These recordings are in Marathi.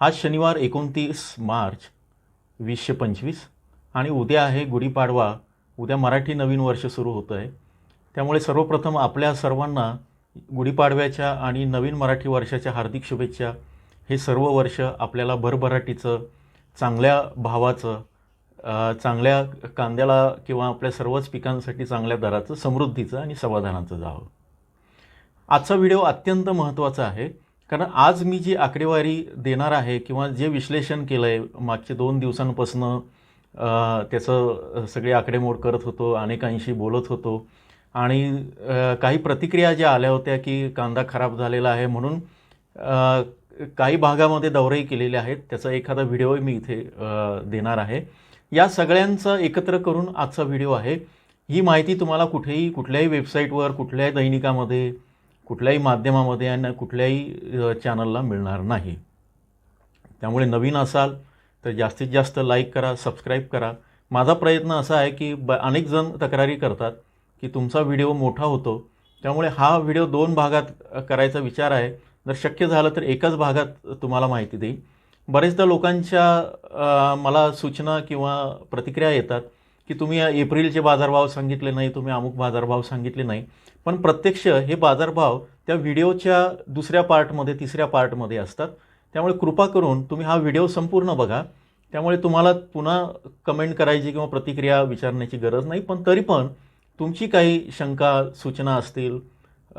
आज शनिवार एकोणतीस मार्च वीसशे पंचवीस आणि उद्या आहे गुढीपाडवा. उद्या मराठी नवीन वर्ष सुरू होतं आहे त्यामुळे सर्वप्रथम आपल्या सर्वांना गुढीपाडव्याच्या आणि नवीन मराठी वर्षाच्या हार्दिक शुभेच्छा. हे सर्व वर्ष आपल्याला भरभराटीचं चांगल्या भावाचं चांगल्या कांद्याला किंवा आपल्या सर्वच पिकांसाठी चांगल्या दराचं समृद्धीचं आणि समाधानाचं जावं. आजचा व्हिडिओ अत्यंत महत्त्वाचा आहे. कारण आज मी जी आकडेवारी देणार आहे किंवा जे विश्लेषण केलं आहे मागचे दोन दिवसांपासनं त्याचं सगळे आकडेमोड करत होतो अनेकांशी बोलत होतो. आणि काही प्रतिक्रिया ज्या आल्या होत्या की कांदा खराब झालेला आहे म्हणून काही भागामध्ये दौरेही केलेले आहेत. त्याचा एखादा व्हिडिओही मी इथे देणार आहे. या सगळ्यांचं एकत्र करून आजचा व्हिडिओ आहे. ही माहिती तुम्हाला कुठेही कुठल्याही वेबसाईटवर कुठल्याही दैनिकामध्ये कुठल्याही माध्यमामध्ये आणि कुठल्याही चॅनलला मिळणार नाही. त्यामुळे नवीन असाल तर जास्तीत जास्त लाईक करा सबस्क्राईब करा. माझा प्रयत्न असा आहे की ब अनेक जण तक्रारी करतात की तुमचा व्हिडिओ मोठा होतो. त्यामुळे हा व्हिडिओ दोन भागात करायचा विचार आहे. जर शक्य झालं तर एकाच भागात तुम्हाला माहिती देईल बरेचदा लोकांच्या मला सूचना किंवा प्रतिक्रिया येतात की तुम्ही एप्रिलचे बाजारभाव सांगितले नाही तुम्ही अमुक बाजारभाव सांगितले नाही. पण प्रत्यक्ष हे बाजारभाव त्या व्हिडिओच्या दुसऱ्या पार्टमध्ये तिसऱ्या पार्टमध्ये असतात. त्यामुळे कृपा करून तुम्ही हा व्हिडिओ संपूर्ण बघा. त्यामुळे तुम्हाला पुन्हा कमेंट करायची किंवा प्रतिक्रिया विचारण्याची गरज नाही. पण तरी पण तुमची काही शंका सूचना असतील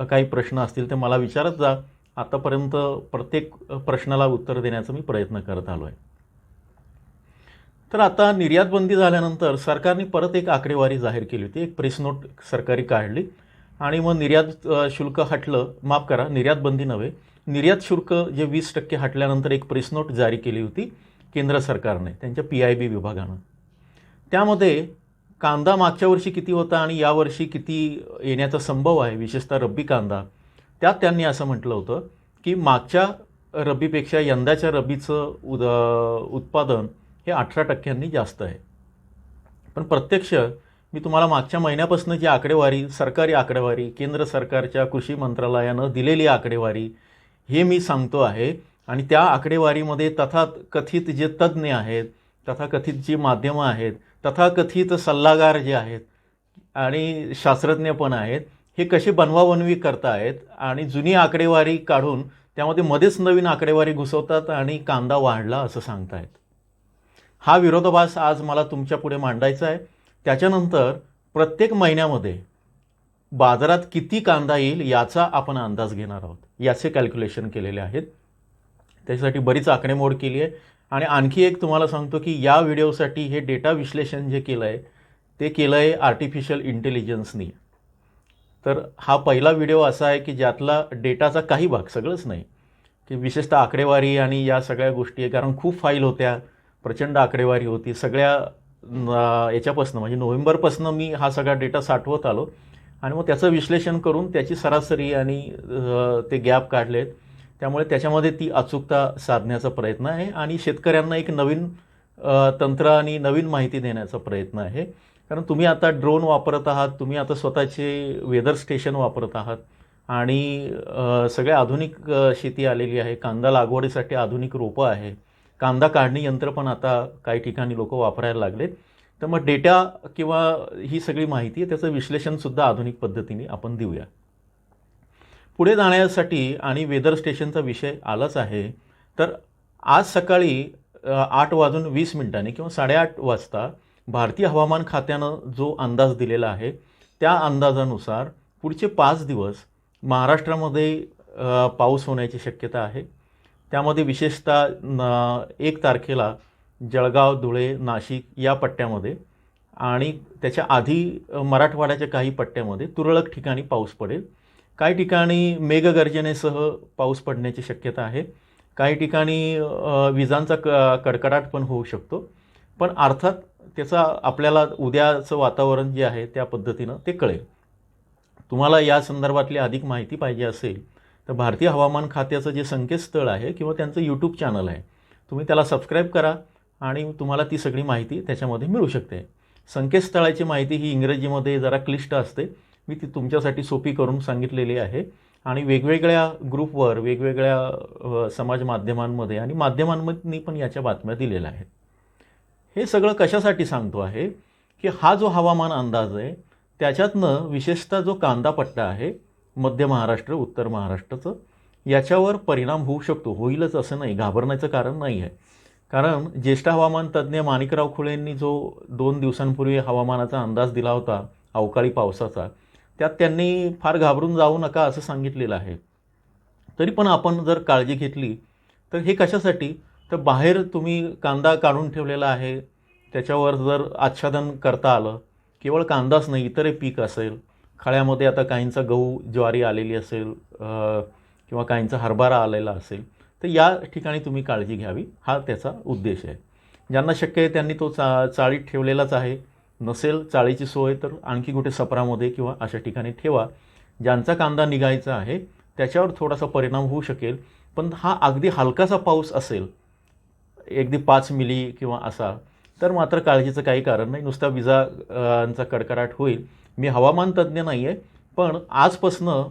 काही प्रश्न असतील ते मला विचारत जा. आतापर्यंत प्रत्येक प्रश्नाला उत्तर देण्याचा मी प्रयत्न करत आलो आहे तर आता निर्यात बंदी झाल्यानंतर सरकारने परत एक आकडेवारी जाहीर केली होती. एक प्रेस नोट सरकारी काढली. आणि मग निर्यात शुल्क हटलं माफ करा निर्यात बंदी नव्हे. निर्यात शुल्क जे वीस टक्के हटल्यानंतर एक प्रेस नोट जारी केली होती केंद्र सरकारने त्यांच्या पी आय बी विभागानं. त्यामध्ये कांदा मागच्या वर्षी किती होता आणि यावर्षी किती येण्याचा संभव आहे विशेषतः रब्बी कांदा. त्यात त्यांनी असं म्हटलं होतं की मागच्या रब्बीपेक्षा यंदाच्या रब्बीचं उद उत्पादन हे अठरा टक्क्यांनी जास्त आहे. पण प्रत्यक्ष मी तुम्हाला मागच्या महिन्यापासून जी आकडेवारी सरकारी आकडेवारी केंद्र सरकारच्या कृषी मंत्रालयानं दिलेली आकडेवारी हे मी सांगतो आहे. आणि त्या आकडेवारीमध्ये तथाकथित जे तज्ज्ञ आहेत तथाकथित जी माध्यमं आहेत तथाकथित सल्लागार जे आहेत आणि शास्त्रज्ञ पण आहेत हे कसे बनवाबनवी करतायत आणि जुनी आकडेवारी काढून त्यामध्ये मध्येच नवीन आकडेवारी घुसवतात आणि कांदा वाढला असं सांगतायत. हा विरोधाभास आज मला तुमच्यापुढे मांडायचा आहे. त्याच्यानंतर प्रत्येक महिन्यामध्ये बाजारात किती कांदा येईल याचा आपण अंदाज घेणार आहोत. याचे कॅल्क्युलेशन केलेले आहेत. त्याच्यासाठी बरीच आकडेमोड केली आहे. आणि आणखी एक तुम्हाला सांगतो की या व्हिडिओसाठी हे डेटा विश्लेषण जे केलं आहे ते केलं आहे आर्टिफिशियल इंटेलिजन्सनी तर हा पहिला व्हिडिओ असा आहे की ज्यातला डेटाचा काही भाग सगळंच नाही. की विशेषतः आकडेवारी आणि या सगळ्या गोष्टी आहे. कारण खूप फाईल होत्या. प्रचंड आकडेवारी होती. सगळ्या याच्यापासनं म्हणजे नोव्हेंबरपासनं मी हा सगळा डेटा साठवत आलो. आणि मग त्याचं विश्लेषण करून त्याची सरासरी आणि ते गॅप काढलेत. त्यामुळे त्याच्यामध्ये ती अचूकता साधण्याचा प्रयत्न आहे आणि शेतकऱ्यांना एक नवीन तंत्र आणि नवीन माहिती देण्याचा प्रयत्न आहे. कारण तुम्ही आता ड्रोन वापरत आहात तुम्ही आता स्वतःचे वेदर स्टेशन वापरत आहात आणि सगळ्या आधुनिक शेती आलेली आहे. कांदा लागवडीसाठी आधुनिक रोपं आहे कांदा काढणी यंत्र पण आता काही ठिकाणी लोक वापरायला लागलेत. तर मग डेटा किंवा ही सगळी माहिती आहे त्याचं विश्लेषणसुद्धा आधुनिक पद्धतीने आपण देऊया. पुढे जाण्यासाठी आणि वेदर स्टेशनचा विषय आलाच आहे तर आज सकाळी आठ वाजून वीस मिनिटांनी किंवा साडेआठ वाजता भारतीय हवामान खात्यानं जो अंदाज दिलेला आहे त्या अंदाजानुसार पुढचे पाच दिवस महाराष्ट्रामध्ये पाऊस होण्याची शक्यता आहे. त्यामध्ये विशेषतः एक तारखेला जळगाव धुळे नाशिक या पट्ट्यामध्ये आणि त्याच्या आधी मराठवाड्याच्या काही पट्ट्यामध्ये तुरळक ठिकाणी पाऊस पडेल. काही ठिकाणी मेघगर्जनेसह पाऊस पडण्याची शक्यता आहे. काही ठिकाणी विजांचा क कडकडाट पण होऊ शकतो. पण अर्थात त्याचा आपल्याला उद्याचं वातावरण जे आहे त्या पद्धतीनं ते कळेल. तुम्हाला या संदर्भातली अधिक माहिती पाहिजे असेल तर भारतीय हवामान खात्याचं जे संकेतस्थळ आहे किंवा त्यांचं यूट्यूब चॅनल आहे तुम्ही त्याला सबस्क्राईब करा आणि तुम्हाला ती सगळी माहिती त्याच्यामध्ये मिळू शकते. संकेतस्थळाची माहिती ही इंग्रजीमध्ये जरा क्लिष्ट असते. मी ती तुमच्यासाठी सोपी करून सांगितलेली आहे. आणि वेगवेगळ्या ग्रुपवर वेगवेगळ्या समाज माध्यमांमध्ये आणि माध्यमांमध्ये पण याच्या बातम्या दिलेल्या आहेत. हे सगळं कशासाठी सांगतो आहे की हा जो हवामान अंदाज आहे त्याच्यातनं विशेषतः जो कांदा पट्टा आहे मध्य महाराष्ट्र उत्तर महाराष्ट्राचं याच्यावर परिणाम होऊ शकतो. होईलच असं नाही. घाबरण्याचं कारण नाही आहे. कारण ज्येष्ठ हवामान तज्ज्ञ माणिकराव खुळेंनी जो दोन दिवसांपूर्वी हवामानाचा अंदाज दिला होता अवकाळी पावसाचा त्यात त्यांनी फार घाबरून जाऊ नका असं सांगितलेलं आहे. तरी पण आपण जर काळजी घेतली तर हे कशासाठी? तर बाहेर तुम्ही कांदा काढून ठेवलेला आहे त्याच्यावर जर आच्छादन करता आलं केवळ कांदाच नाही इतरही पीक असेल खळ्यामध्ये आता काहींचा गहू ज्वारी आलेली असेल किंवा काहींचा हरभरा आलेला असेल तर या ठिकाणी तुम्ही काळजी घ्यावी. हा त्याचा उद्देश आहे. ज्यांना शक्य आहे त्यांनी तो चा चाळीत ठेवलेलाच आहे. नसेल चाळीची सोय तर आणखी कुठे सपरामध्ये किंवा अशा ठिकाणी ठेवा. ज्यांचा कांदा निघायचा आहे त्याच्यावर थोडासा परिणाम होऊ शकेल. पण हा अगदी हलकासा पाऊस असेल अगदी पाच मिली किंवा असा तर मात्र काळजीचं काही कारण नाही. नुसता विजांचा कडकडाट होईल. मी हवामान तज्ज्ञ नाही आहे पण आजपासनं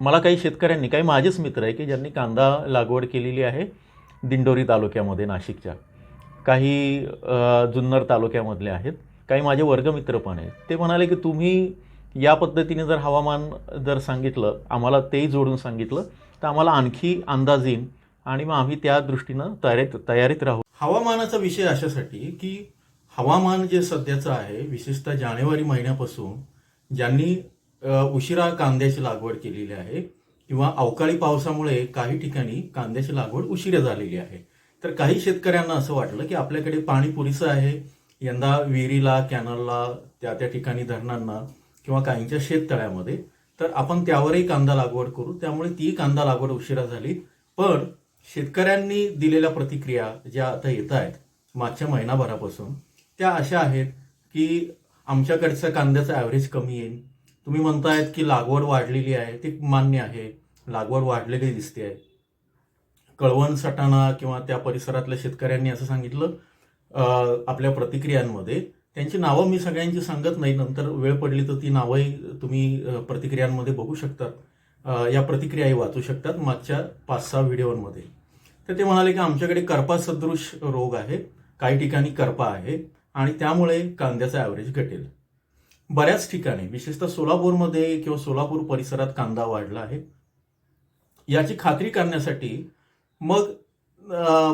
मला काही शेतकऱ्यांनी काही माझेच मित्र आहे की ज्यांनी कांदा लागवड केलेली आहे दिंडोरी तालुक्यामध्ये नाशिकच्या. काही जुन्नर तालुक्यामधले आहेत. काही माझे वर्गमित्र पण आहेत. ते म्हणाले की तुम्ही या पद्धतीने जर हवामान जर सांगितलं आम्हाला तेही जोडून सांगितलं तर आम्हाला आणखी अंदाज येईल आणि मग आम्ही त्या दृष्टीनं तयारीत तयारीत राहू. हवामानाचा विषय अशासाठी की हवामान जे सध्याचं आहे विशेषतः जानेवारी महिन्यापासून ज्यांनी उशिरा कांद्याची लागवड केलेली आहे किंवा अवकाळी पावसामुळे काही ठिकाणी कांद्याची लागवड उशिरा झालेली आहे. तर काही शेतकऱ्यांना असं वाटलं की आपल्याकडे पाणी पुरेसं आहे. यंदा विहिरीला कॅनलला त्या त्या ठिकाणी धरणांना किंवा काहींच्या शेततळ्यामध्ये तर आपण त्यावरही कांदा लागवड करू. त्यामुळे ती कांदा लागवड उशिरा झाली. पण शेतकऱ्यांनी दिलेल्या प्रतिक्रिया ज्या आता येत आहेत मागच्या महिनाभरापासून त्या अशा आहेत की आमच्याकडच्या कांद्याचा ॲव्हरेज कमी येईल तुम्ही म्हणतायत की लागवड वाढलेली आहे ती मान्य आहे. लागवड वाढलेली दिसते आहे. कळवण सटाणा किंवा त्या परिसरातल्या शेतकऱ्यांनी असं सांगितलं आपल्या प्रतिक्रियांमध्ये. त्यांची नावं मी सगळ्यांची सांगत नाही नंतर वेळ पडली तर ती नावंही तुम्ही प्रतिक्रियांमध्ये बघू शकतात. या प्रतिक्रियाही वाचू शकतात मागच्या पाच सहा व्हिडिओमध्ये. तर ते म्हणाले की आमच्याकडे करपा सदृश रोग आहे काही ठिकाणी करपा आहे. आणि त्यामुळे कांद्याचा ॲव्हरेज घटेल. बऱ्याच ठिकाणी विशेषतः सोलापूरमध्ये किंवा सोलापूर परिसरात कांदा वाढला आहे. याची खात्री करण्यासाठी मग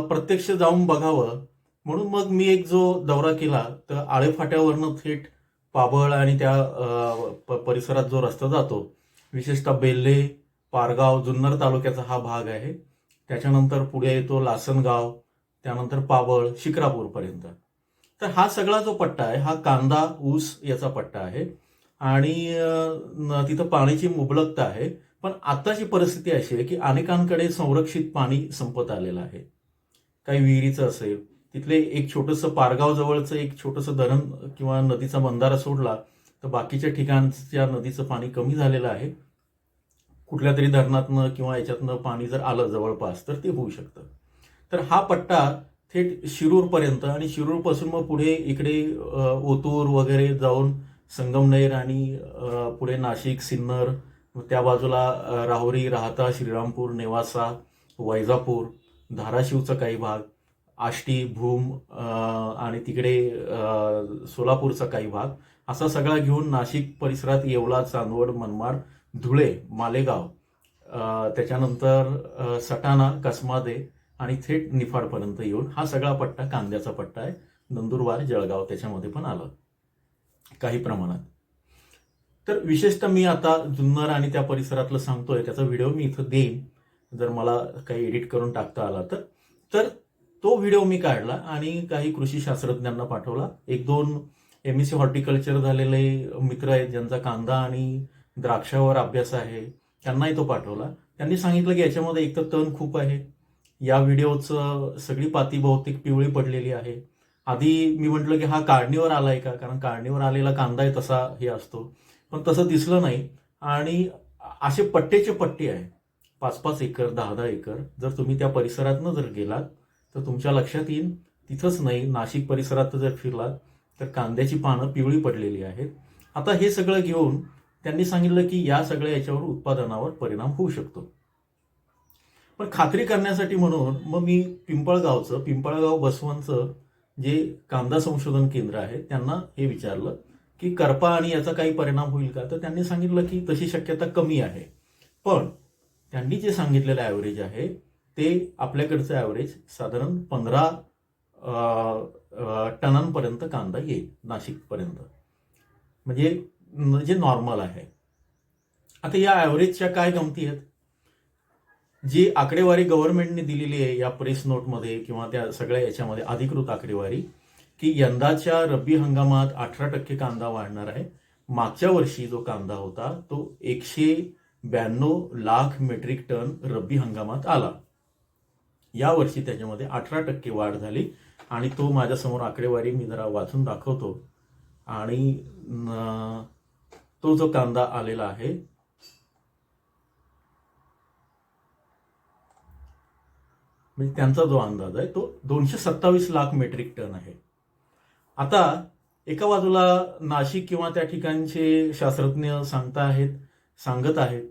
प्रत्यक्ष जाऊन बघावं. म्हणून मग मी एक जो दौरा केला तर आळेफाट्यावरनं थेट पाबळ आणि त्या प- परिसरात जो रस्ता जातो विशेषतः बेल्ले पारगाव जुन्नर तालुक्याचा हा भाग आहे. त्याच्यानंतर पुढे येतो लासनगाव त्यानंतर पाबळ शिक्रापूरपर्यंत. तर हा सगळा जो पट्टा आहे हा कांदा ऊस याचा पट्टा आहे. आणि तिथं पाण्याची मुबलकता आहे. पण आताची परिस्थिती अशी आहे की अनेकांकडे संरक्षित पाणी संपत आलेलं आहे. काही विहिरीचं असेल तिथले एक छोटंसं पारगाव जवळचं एक छोटंसं धरण किंवा नदीचा बंधारा सोडला तर बाकीच्या ठिकाणच्या नदीचं पाणी कमी झालेलं आहे. कुठल्या तरी धरणातनं किंवा याच्यातनं पाणी जर आलं जवळपास तर ते होऊ शकतं. तर हा पट्टा थेट शिरूरपर्यंत आणि शिरूरपासून मग पुढे इकडे ओतूर वगैरे जाऊन संगमनेर आणि पुढे नाशिक सिन्नर त्या बाजूला राहुरी राहता श्रीरामपूर नेवासा वैजापूर धाराशिवचा काही भाग आष्टी भूम आणि तिकडे सोलापूरचा काही भाग असा सगळा घेऊन नाशिक परिसरात येवला चांदवड मनमाड धुळे मालेगाव त्याच्यानंतर सटाणा कसमादे आणि थेट निफाडपर्यंत येऊन हा सगळा पट्टा कांद्याचा पट्टा आहे. नंदुरबार जळगाव त्याच्यामध्ये पण आलं. काही प्रमाणात. तर विशेषतः मी आता जुन्नर आणि त्या परिसरातलं सांगतोय त्याचा व्हिडिओ मी इथं देईन. जर मला काही एडिट करून टाकता आला तर. तर तो व्हिडिओ मी काढला आणि काही कृषी शास्त्रज्ञांना पाठवला. एक दोन एम एस सी हॉर्टिकल्चर झालेले मित्र आहेत ज्यांचा कांदा आणि द्राक्षावर अभ्यास आहे त्यांनाही तो पाठवला. त्यांनी सांगितलं की याच्यामध्ये एक तर तण खूप आहे. या व्हिडिओचं सगळी पाती बहुतेक पिवळी पडलेली आहे. आधी मी म्हटलं की हा काढणीवर आलाय का? कारण काढणीवर आलेला कांदा आहे तसा हे असतो. पण तसं दिसलं नाही. आणि असे पट्टेचे पट्टे आहे पाच पाच एकर दहा दहा एकर. जर तुम्ही त्या परिसरातनं जर गेलात तर तुमच्या लक्षात येईल तिथंच नाही नाशिक परिसरात जर फिरलात तर कांद्याची पानं पिवळी पडलेली आहेत. आता हे सगळं घेऊन त्यांनी सांगितलं की या सगळ्या याच्यावर उत्पादनावर परिणाम होऊ शकतो. पण खात्री करण्यासाठी म्हणून मग मी पिंपळगावचं पिंपळगाव बसवनचं जे कांदा संशोधन केंद्र आहे त्यांना हे विचारलं की करपा आणि याचा काही परिणाम होईल का? तर त्यांनी सांगितलं की तशी शक्यता कमी आहे. पण त्यांनी जे सांगितलेलं ॲव्हरेज आहे ते आपल्याकडचं ॲव्हरेज साधारण पंधरा टनांपर्यंत कांदा येईल नाशिकपर्यंत. म्हणजे जे नॉर्मल आहे. आता या ॲव्हरेजच्या काय गमती आहेत? जी आकडेवारी गव्हर्नमेंटने दिलेली आहे या प्रेस नोटमध्ये किंवा त्या सगळ्या याच्यामध्ये अधिकृत आकडेवारी की यंदाच्या रब्बी हंगामात अठरा टक्के कांदा वाढणार आहे. मागच्या वर्षी जो कांदा होता तो एकशे ब्याण्णव लाख मेट्रिक टन रब्बी हंगामात आला. या वर्षी त्याच्यामध्ये अठरा टक्के वाढ झाली आणि तो माझ्यासमोर आकडेवारी मी जरा वाचून दाखवतो. आणि तो जो कांदा आलेला आहे म्हणजे त्यांचा जो अंदाज आहे तो दोनशे सत्तावीस लाख मेट्रिक टन आहे. आता एका बाजूला नाशिक किंवा त्या ठिकाणचे शास्त्रज्ञ सांगता आहेत सांगत आहेत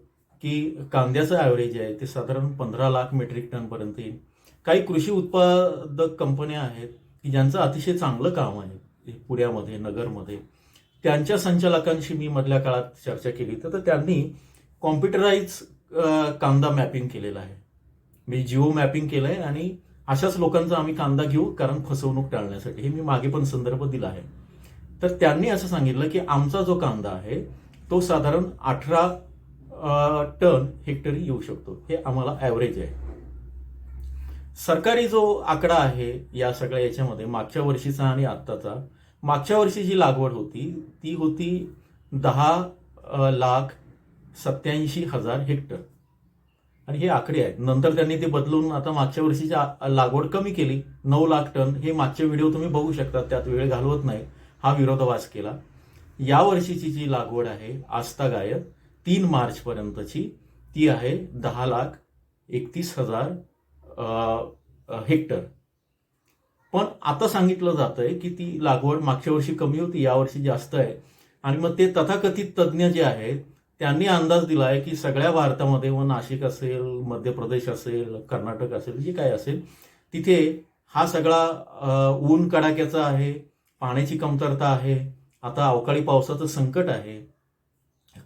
की कांद्याचं ॲव्हरेज आहे ते साधारण पंधरा लाख मेट्रिक टनपर्यंत येईल. काही कृषी उत्पादक कंपन्या आहेत की ज्यांचं अतिशय चांगलं काम आहे पुण्यामध्ये नगरमध्ये. त्यांच्या संचालकांशी मी मधल्या काळात चर्चा केली तर तर त्यांनी कॉम्प्युटराईज कांदा मॅपिंग केलेला आहे. मी जिओ मॅपिंग केलंय आणि अशाच लोकांचा आम्ही कांदा घेऊ कारण फसवणूक टाळण्यासाठी. हे मी मागे पण संदर्भ दिला आहे. तर त्यांनी असं सांगितलं की आमचा जो कांदा आहे तो साधारण अठरा टन हेक्टरी येऊ शकतो. हे आम्हाला ॲव्हरेज आहे. सरकारी जो आकडा आहे या सगळ्या याच्यामध्ये मागच्या वर्षीचा आणि आत्ताचा मागच्या वर्षी जी लागवड होती ती होती दहा लाख सत्याऐंशी हजार हेक्टर. आणि हे आकडे आहेत. नंतर त्यांनी ते बदलून आता मागच्या वर्षीची लागवड कमी केली. नऊ लाख टन. हे मागचे व्हिडिओ तुम्ही बघू शकता. त्यात वेळ घालवत नाही. हा विरोधाभास केला. या वर्षीची जी लागवड आहे आस्था गायत तीन मार्च पर्यंतची ती आहे दहा लाख एकतीस हजार हेक्टर. पण आता सांगितलं जातंय की ती लागवड मागच्या वर्षी कमी होती. यावर्षी जास्त आहे. आणि मग ते तथाकथित तज्ज्ञ जे आहेत त्यांनी अंदाज दिला आहे की सगळ्या भारतामध्ये व नाशिक असेल मध्य प्रदेश असेल कर्नाटक असेल जे काय असेल तिथे हा सगळा ऊन कडाक्याचा आहे पाण्याची कमतरता आहे आता अवकाळी पावसाचं संकट आहे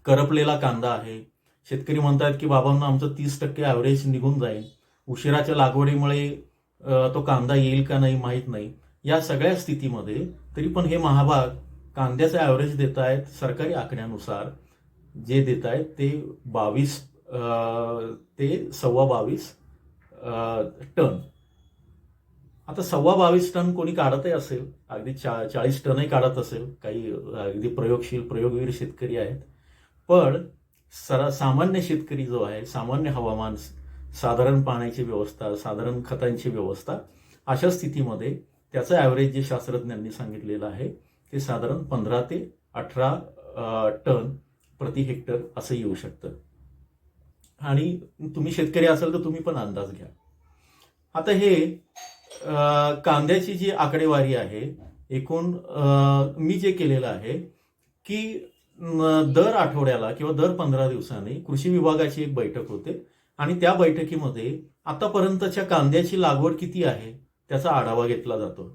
करपलेला कांदा आहे. शेतकरी म्हणतात की बाबांना आमचं तीस टक्के ॲव्हरेज निघून जाईल. उशिराच्या लागवडीमुळे तो कांदा येईल का नाही माहीत नाही. या सगळ्या स्थितीमध्ये तरी पण हे महाभाग कांद्याचं ॲव्हरेज देत आहेत सरकारी आकड्यानुसार. जे देत आहेत ते बावीस ते सव्वा बावीस टन. आता सव्वा बावीस टन कोणी काढतही असेल अगदी चा चाळीस टनही काढत असेल काही अगदी प्रयोगशील प्रयोगवीर शेतकरी आहेत. पण सरा सामान्य शेतकरी जो आहे सामान्य हवामान साधारण पाण्याची व्यवस्था साधारण खतांची व्यवस्था अशा स्थितीमध्ये त्याचं ॲव्हरेज जे शास्त्रज्ञांनी सांगितलेलं आहे ते साधारण पंधरा ते अठरा टन प्रति हेक्टर असं येऊ शकतं. आणि तुम्ही शेतकरी असाल तर तुम्ही पण अंदाज घ्या. आता हे कांद्याची जी आकडेवारी आहे एकूण मी जे केलेलं आहे की दर आठवड्याला किंवा दर पंधरा दिवसांनी कृषी विभागाची एक बैठक होते आणि त्या बैठकीमध्ये आतापर्यंतच्या कांद्याची लागवड किती आहे त्याचा आढावा घेतला जातो.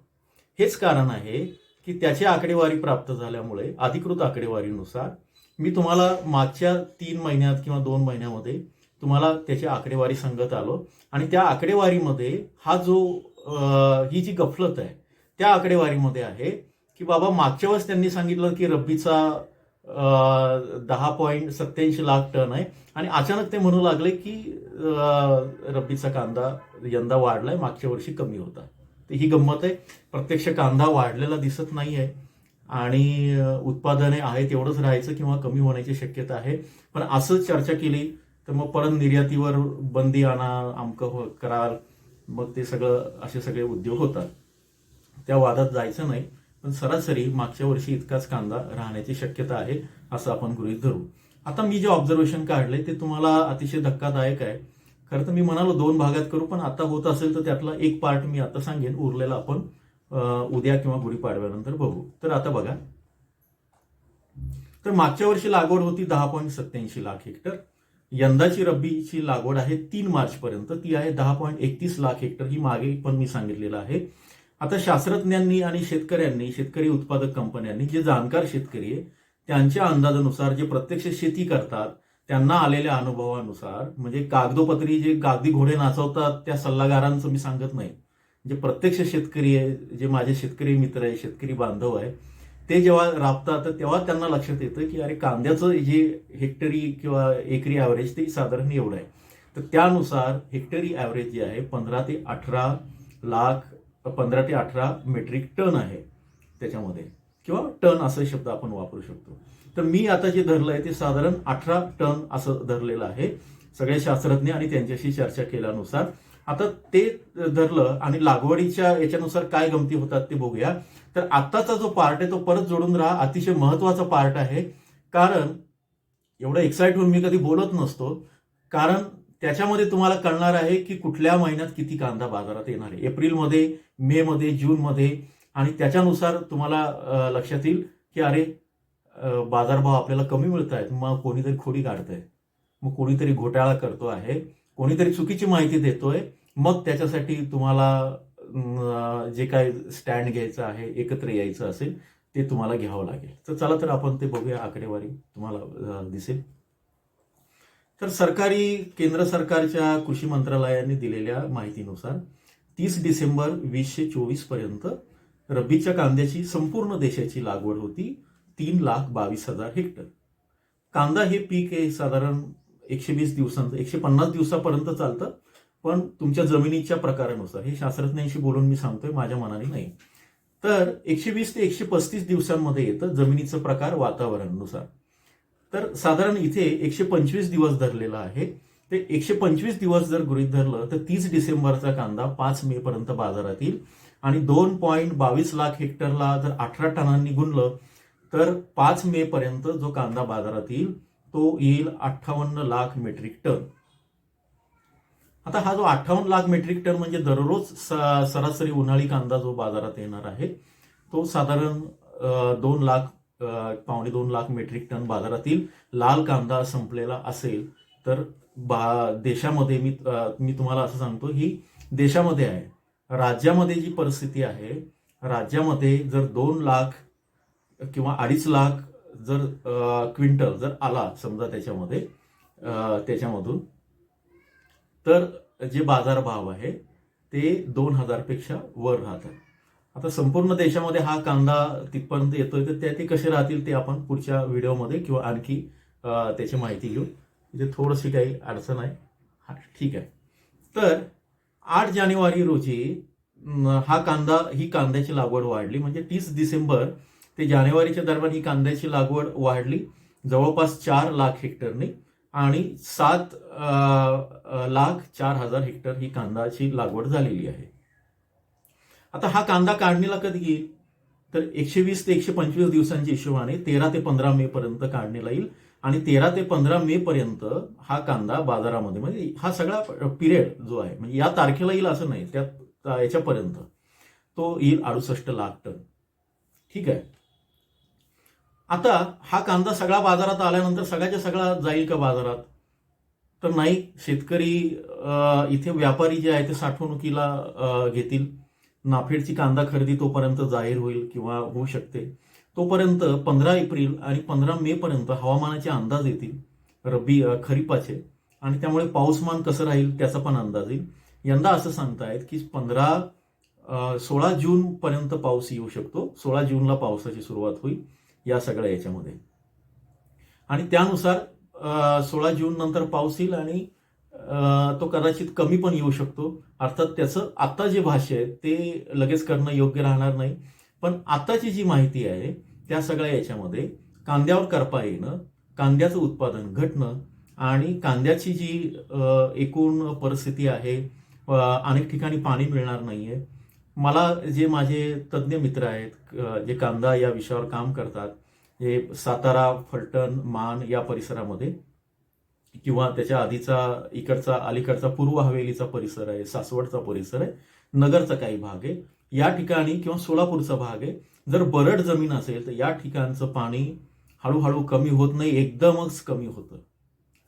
हेच कारण आहे की त्याची आकडेवारी प्राप्त झाल्यामुळे अधिकृत आकडेवारीनुसार मी तुम्हाला मागच्या तीन महिन्यात किंवा दोन महिन्यामध्ये तुम्हाला त्याची आकडेवारी सांगत आलो. आणि त्या आकडेवारीमध्ये हा जो ही जी गफलत आहे त्या आकडेवारीमध्ये आहे की बाबा मागच्या वेळेस त्यांनी सांगितलं की रब्बीचा दहा पॉईंट सत्याऐंशी लाख टन आहे. आणि अचानक ते म्हणू लागले की रब्बीचा कांदा यंदा वाढलाय मागच्या वर्षी कमी होता. ही गंमत आहे. प्रत्यक्ष कांदा वाढलेला दिसत नाही आहे आणि उत्पादने आहेत एवढंच राहायचं किंवा कमी होण्याची शक्यता आहे. पण असंच चर्चा केली तर मग परत निर्यातीवर बंदी आणा अमकं हो कराल मग ते सगळं असे सगळे उद्योग होतात. त्या वादात जायचं नाही पण सरासरी मागच्या वर्षी इतकाच कांदा राहण्याची शक्यता आहे असं आपण गृहीत धरू. आता मी जे ऑब्झर्वेशन काढले ते तुम्हाला अतिशय धक्कादायक आहे. खरं तर मी म्हणालो दोन भागात करू पण आता होत असेल तर त्यातला एक पार्ट मी आता सांगेन उरलेला आपण. उद्या किंवा गुढीपाडव्यानंतर बघू. तर आता बघा. तर मागच्या वर्षी लागवड होती दहा पॉईंट सत्याऐंशी लाख हेक्टर. यंदाची रब्बीची लागवड आहे तीन मार्च पर्यंत ती आहे दहा पॉईंट एकतीस लाख हेक्टर. ही मागे पण मी सांगितलेलं आहे. आता शास्त्रज्ञांनी आणि शेतकऱ्यांनी शेतकरी उत्पादक कंपन्यांनी जे जाणकार शेतकरी आहे त्यांच्या अंदाजानुसार जे प्रत्यक्ष शेती करतात त्यांना आलेल्या अनुभवानुसार म्हणजे कागदोपत्री जे कागदी घोडे नाचवतात त्या सल्लागारांचं मी सांगत नाही. जे प्रत्यक्ष शेतकरी आहे जे माझे शेतकरी मित्र आहे शेतकरी बांधव आहे ते जेव्हा राबतात तर तेव्हा त्यांना लक्षात येतं की अरे कांद्याचं जे हेक्टरी किंवा एकरी ॲव्हरेज ते साधारण एवढं आहे. तर त्यानुसार हेक्टरी ॲव्हरेज जे आहे पंधरा ते अठरा लाख पंधरा ते अठरा मेट्रिक टन आहे त्याच्यामध्ये. किंवा टन असं शब्द आपण वापरू शकतो. तर मी आता जे धरलं आहे ते साधारण अठरा टन असं धरलेलं आहे. सगळे शास्त्रज्ञ आणि त्यांच्याशी चर्चा केल्यानुसार आता ते धरलं आणि लागवडीच्या याच्यानुसार काय गमती होतात ते बघूया. तर आत्ताचा जो पार्ट आहे तो परत जोडून राहा. अतिशय महत्त्वाचा पार्ट आहे. कारण एवढं एक्साइट होऊन मी कधी बोलत नसतो. कारण त्याच्यामध्ये तुम्हाला कळणार आहे की कुठल्या महिन्यात किती कांदा बाजारात येणार आहे. एप्रिलमध्ये मे मध्ये आणि त्याच्यानुसार तुम्हाला लक्षात येईल की अरे बाजारभाव आपल्याला कमी मिळत आहेत मग कोणीतरी खोडी आहे मग कोणीतरी घोटाळा करतो आहे. कोणीतरी चुकीची माहिती देतोय मग त्याच्यासाठी तुम्हाला जे काय स्टँड घ्यायचं आहे एकत्र यायचं असेल ते तुम्हाला घ्यावं लागेल. तर चला तर आपण ते बघूया आकडेवारी तुम्हाला दिसेल. तर सरकारी केंद्र सरकारच्या कृषी मंत्रालयाने दिलेल्या माहितीनुसार तीस डिसेंबर वीसशे चोवीसपर्यंत रब्बीच्या कांद्याची संपूर्ण देशाची लागवड होती तीन लाख बावीस हजार हेक्टर. कांदा हे पीक हे साधारण एकशे वीस दिवसांचं एकशे पन्नास दिवसापर्यंत चालतं. पण तुमच्या जमिनीच्या प्रकारानुसार हे शास्त्रज्ञांशी बोलून मी सांगतोय माझ्या मनाने नाही. तर एकशे वीस ते एकशे पस्तीस दिवसांमध्ये येतं जमिनीचं प्रकार वातावरणानुसार. तर साधारण इथे एकशे पंचवीस दिवस धरलेला आहे. ते एकशे पंचवीस दिवस जर गृहीत धरलं तर तीस डिसेंबरचा कांदा पाच मे पर्यंत बाजारात येईल. आणि दोन पॉईंट बावीस लाख हेक्टरला जर अठरा टनांनी गुणलं तर पाच मे पर्यंत जो कांदा बाजारात येईल तो येईल अठ्ठावन्न लाख मेट्रिक टन. आता हा जो अठ्ठावन्न लाख मेट्रिक टन म्हणजे दररोज स- सरासरी उन्हाळी कांदा जो बाजारात येणार आहे तो साधारण दोन लाख पावणे दोन लाख मेट्रिक टन बाजारातील लाल कांदा संपलेला असेल तर बा देशामध्ये मी मी तुम्हाला असं सांगतो ही देशामध्ये आहे. राज्यामध्ये जी परिस्थिती आहे राज्यामध्ये जर दोन लाख किंवा अडीच लाख जर क्विंटल जर आला समजा त्याच्यामध्ये त्याच्यामधून तर जे बाजारभाव आहे ते दोन हजारपेक्षा वर राहतात. आता संपूर्ण देशामध्ये हा कांदा तिथपर्यंत येतोय तर त्या ते कसे राहतील ते आपण पुढच्या व्हिडिओमध्ये किंवा आणखी त्याची माहिती घेऊ. म्हणजे थोडीशी काही अडचण आहे. हा ठीक आहे. तर आठ जानेवारी रोजी हा कांदा ही कांद्याची लागवड वाढली. म्हणजे तीस डिसेंबर ते जानेवारीच्या दरम्यान ही कांद्याची लागवड वाढली. जवळपास चार लाख हेक्टरने आणि सात लाख चार हजार हेक्टर ही कांदाची लागवड झालेली आहे. आता हा कांदा काढणीला कधी येईल? तर एकशे वीस ते एकशे पंचवीस दिवसांच्या हिशोबाने तेरा ते पंधरा मे पर्यंत काढणीला येईल आणि तेरा ते पंधरा मे पर्यंत हा कांदा बाजारामध्ये म्हणजे हा सगळा पिरियड जो आहे म्हणजे या तारखेला येईल असं नाही त्या याच्यापर्यंत तो येईल अडुसष्ट लाख टन. ठीक आहे? आता हा कांदा सगळा बाजारात आल्यानंतर सगळ्याच्या सगळा जाईल का बाजारात? तर नाही शेतकरी इथे व्यापारी जे आहे ते साठवणुकीला घेतील. नाफेडची कांदा खरेदी तोपर्यंत जाहीर होईल किंवा होऊ शकते. तोपर्यंत पंधरा एप्रिल आणि पंधरा मे पर्यंत हवामानाचे अंदाज येतील रब्बी खरीपाचे. आणि त्यामुळे पाऊसमान कसं राहील त्याचा पण अंदाज येईल. यंदा असं सांगतायत की पंधरा सोळा जून पर्यंत पाऊस येऊ शकतो. सोळा जूनला पावसाची सुरुवात होईल. या सगळ्या याच्यामध्ये. आणि त्यानुसार सोळा जून नंतर पाऊस येईल आणि तो कदाचित कमी पण येऊ शकतो. अर्थात त्याचं आता जे भाष्य आहे ते लगेच करणं योग्य राहणार नाही. पण आताची जी माहिती आहे त्या सगळ्या याच्यामध्ये कांद्यावर करपा येणं कांद्याचं उत्पादन घटणं आणि कांद्याची जी एकूण परिस्थिती आहे अनेक ठिकाणी पाणी मिळणार नाहीये. मला जे माझे तज्ज्ञ मित्र आहेत जे कांदा या विषयावर काम करतात हे सातारा फलटण मान या परिसरामध्ये किंवा त्याच्या आधीचा इकडचा अलीकडचा पूर्व हवेलीचा परिसर आहे सासवडचा परिसर आहे नगरचा काही भाग आहे या ठिकाणी किंवा सोलापूरचा भाग आहे जर बरड जमीन असेल तर या ठिकाणचं पाणी हळूहळू कमी होत नाही एकदमच कमी होतं.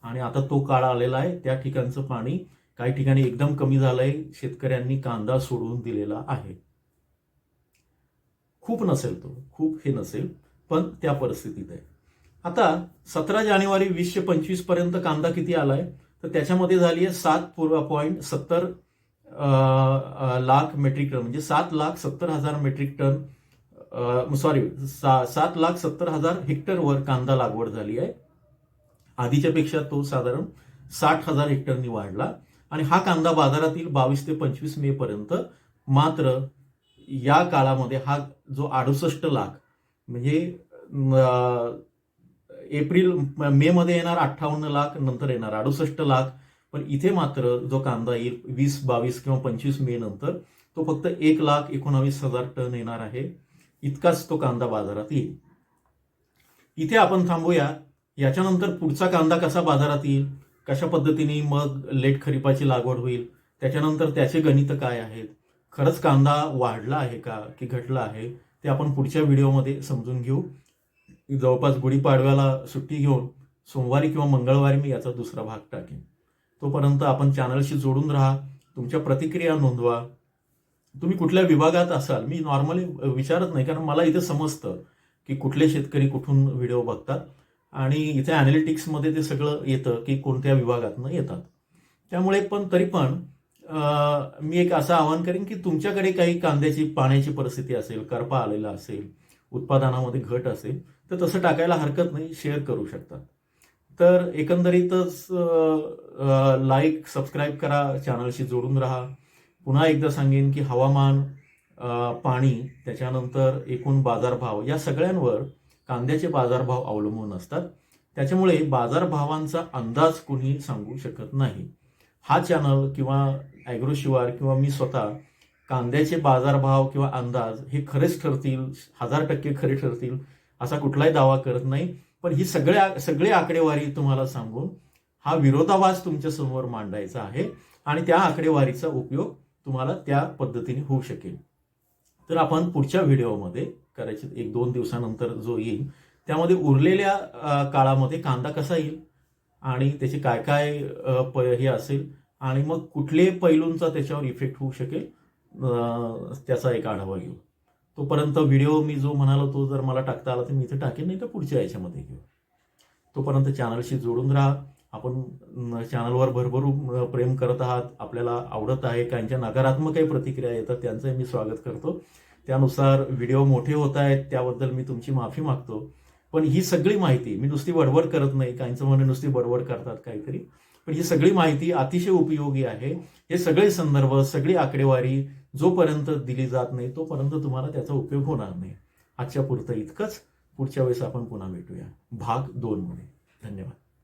आणि आता तो काळ आलेला आहे त्या ठिकाणचं पाणी काही ठिकाणी एकदम कमी झालंय शेतकऱ्यांनी कांदा सोडून दिलेला आहे. खूप नसेल तो खूप हे नसेल पण त्या परिस्थितीत आहे. आता सतरा जानेवारी वीसशे पंचवीसपर्यंत कांदा किती आलाय? तर त्याच्यामध्ये झाली आहे सात पॉईंट सत्तर लाख मेट्रिक टन म्हणजे सात लाख सत्तर हजार मेट्रिक टन सॉरी सात लाख सत्तर हजार हेक्टरवर कांदा लागवड झाली आहे. आधीच्या पेक्षा तो साधारण साठ हजार हेक्टरनी वाढला. आणि हा कांदा बाजारातील बावीस ते पंचवीस मे पर्यंत मात्र या काळामध्ये हा जो अडुसष्ट लाख म्हणजे एप्रिल मे मध्ये येणार अठ्ठावन्न लाख नंतर येणार अडुसष्ट लाख पण इथे मात्र जो कांदा येईल वीस बावीस किंवा पंचवीस मे नंतर तो फक्त एक लाख एकोणावीस हजार टन येणार आहे. इतकाच तो कांदा बाजारात येईल. इथे आपण थांबूया. याच्यानंतर पुढचा कांदा कसा बाजारात येईल? कशा पद्धतीने मग लेट खरीपाची लागवड होईल? त्याच्यानंतर त्याचे गणित काय आहेत? खरंच कांदा वाढला आहे का? की घटला आहे? ते आपण पुढच्या व्हिडिओमध्ये समजून घेऊ. जवळपास गुढीपाडव्याला सुट्टी घेऊन सोमवारी किंवा मंगळवारी मी याचा दुसरा भाग टाकेन. तोपर्यंत आपण चॅनलशी जोडून राहा. तुमच्या प्रतिक्रिया नोंदवा. तुम्ही कुठल्या विभागात असाल? मी नॉर्मली विचारत नाही कारण मला इथे समजतं की कुठले शेतकरी कुठून व्हिडिओ बघतात. आणि इथे अॅनालिटिक्समध्ये ते सगळं येतं की कोणत्या विभागातनं येतात. त्यामुळे पण तरी पण मी एक असं आवाहन करेन की तुमच्याकडे काही कांद्याची पाण्याची परिस्थिती असेल करपा आलेला असेल उत्पादनामध्ये घट असेल तर तसं टाकायला हरकत नाही शेअर करू शकतात तर एकंदरीतच लाईक सबस्क्राईब करा चॅनलशी जोडून राहा. पुन्हा एकदा सांगेन की हवामान पाणी त्याच्यानंतर एकूण बाजारभाव या सगळ्यांवर कांद्याचे बाजारभाव अवलंबून असतात. त्याच्यामुळे बाजारभावांचा अंदाज कोणी सांगू शकत नाही. हा चॅनल किंवा ॲग्रो शिवार किंवा मी स्वतः कांद्याचे बाजारभाव किंवा अंदाज हे खरेच ठरतील हजार टक्के खरे ठरतील असा कुठलाही दावा करत नाही. पण ही सगळ्या सगळी आकडेवारी तुम्हाला सांगून हा विरोधाभास तुमच्यासमोर मांडायचा आहे आणि त्या आकडेवारीचा उपयोग तुम्हाला त्या पद्धतीने होऊ शकेल. तर आपण पुढच्या व्हिडिओमध्ये कदाचित एक दोन दिवसानंतर जो येईल त्यामध्ये उरलेल्या काळामध्ये कांदा कसा येईल आणि त्याचे काय काय प हे असेल आणि मग कुठले पैलूंचा त्याच्यावर इफेक्ट होऊ शकेल त्याचा एक आढावा घेऊ. तोपर्यंत व्हिडिओ मी जो म्हणालो तो जर मला टाकता आला तर मी इथे टाकेन नाही तर पुढच्या याच्यामध्ये घेऊ. तोपर्यंत चॅनलशी जोडून राहा. आपण चॅनलवर भरभरून प्रेम करत आहात. आपल्याला आवडत आहे. काहींच्या नकारात्मक काही प्रतिक्रिया येतात त्यांचंही मी स्वागत करतो. त्यानुसार व्हिडिओ मोठे होत आहेत त्याबद्दल मी तुमची माफी मागतो. पण ही सगळी माहिती मी नुसती बडबड करत नाही काहींचं म्हणे नुसती बडबड करतात काहीतरी. पण ही सगळी माहिती अतिशय उपयोगी आहे. हे सगळे संदर्भ सगळी आकडेवारी जोपर्यंत दिली जात नाही तोपर्यंत तुम्हाला त्याचा उपयोग होणार नाही. आजच्या पुरतं इतकंच. पुढच्या वेळेस आपण पुन्हा भेटूया. भाग दोनमध्ये धन्यवाद.